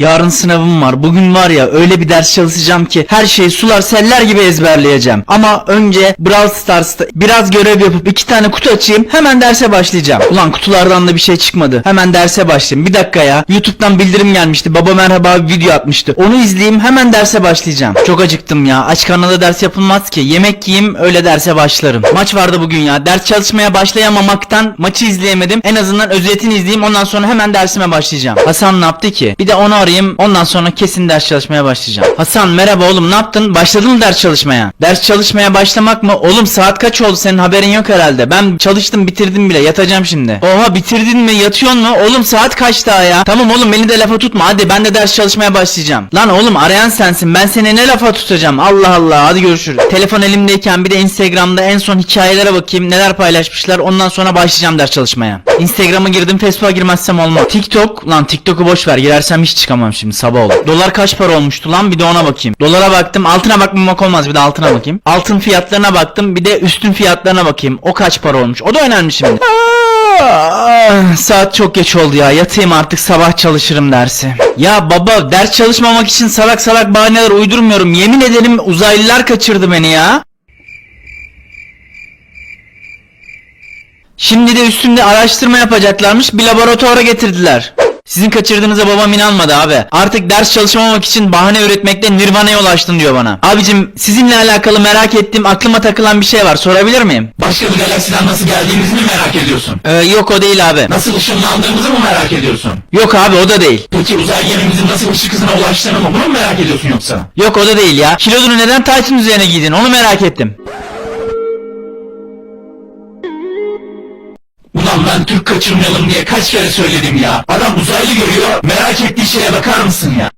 Yarın sınavım var. Bugün var ya öyle bir ders çalışacağım ki her şeyi sular seller gibi ezberleyeceğim. Ama önce Brawl Stars'ta biraz görev yapıp iki tane kutu açayım. Hemen derse başlayacağım. Ulan kutulardan da bir şey çıkmadı. Hemen derse başlayayım. Bir dakika ya. YouTube'dan bildirim gelmişti. Baba merhaba video atmıştı. Onu izleyeyim hemen derse başlayacağım. Çok acıktım ya. Aç karnına ders yapılmaz ki. Yemek yiyeyim öyle derse başlarım. Maç vardı bugün ya. Ders çalışmaya başlayamamaktan maçı izleyemedim. En azından özetini izleyeyim. Ondan sonra hemen dersime başlayacağım. Hasan ne yaptı ki? Bir de onu arayayım. Ondan sonra kesin ders çalışmaya başlayacağım. Hasan merhaba oğlum ne yaptın? Başladın mı ders çalışmaya? Ders çalışmaya başlamak mı? Oğlum saat kaç oldu? Senin haberin yok herhalde. Ben çalıştım bitirdim bile. Yatacağım şimdi. Oha bitirdin mi? Yatıyorsun mu? Oğlum saat kaç daha ya? Tamam oğlum beni de lafa tutma. Hadi ben de ders çalışmaya başlayacağım. Lan oğlum arayan sensin. Ben seni ne lafa tutacağım? Allah Allah. Hadi görüşürüz. Telefon elimdeyken bir de Instagram'da en son hikayelere bakayım. Neler paylaşmışlar. Ondan sonra başlayacağım ders çalışmaya. Instagram'a girdim. Facebook'a girmezsem olmaz. TikTok. Lan TikTok'u boş ver. Girersem hiç çıkamam şimdi. Sabah olur. Dolar kaç para olmuştu lan? Bir de ona bakayım. Dolara baktım. Altına bakmamak olmaz. Bir de altına bakayım. Altın fiyatlarına baktım. Bir de üstün fiyatlarına bakayım. O kaç para olmuş? O da önemli şimdi. Ah, Saat çok geç oldu ya. Yatayım artık sabah çalışırım dersi. Ya baba ders çalışmamak için salak salak bahaneler uydurmuyorum. Yemin ederim uzaylılar kaçırdı beni ya. Şimdi de üstümde araştırma yapacaklarmış bir laboratuvara getirdiler. Sizin kaçırdığınıza babam inanmadı abi. Artık ders çalışmamak için bahane üretmekte nirvana'ya ulaştın diyor bana. Abicim sizinle alakalı merak ettiğim aklıma takılan bir şey var sorabilir miyim? Başka bir galaksiden nasıl geldiğimizi mi merak ediyorsun? Ee, yok o değil abi. Nasıl ışınlandığımızı mı merak ediyorsun? Yok abi o da değil. Peki uzay gemimizin nasıl ışık hızına ulaştığını mı bunu mu merak ediyorsun yoksa? Yok o da değil ya. Kilodunu neden taytın üzerine giydin onu merak ettim. Ulan ben Türk kaçırmayalım diye kaç kere söyledim ya. Adam uzaylı görüyor merak ettiği şeye bakar mısın ya?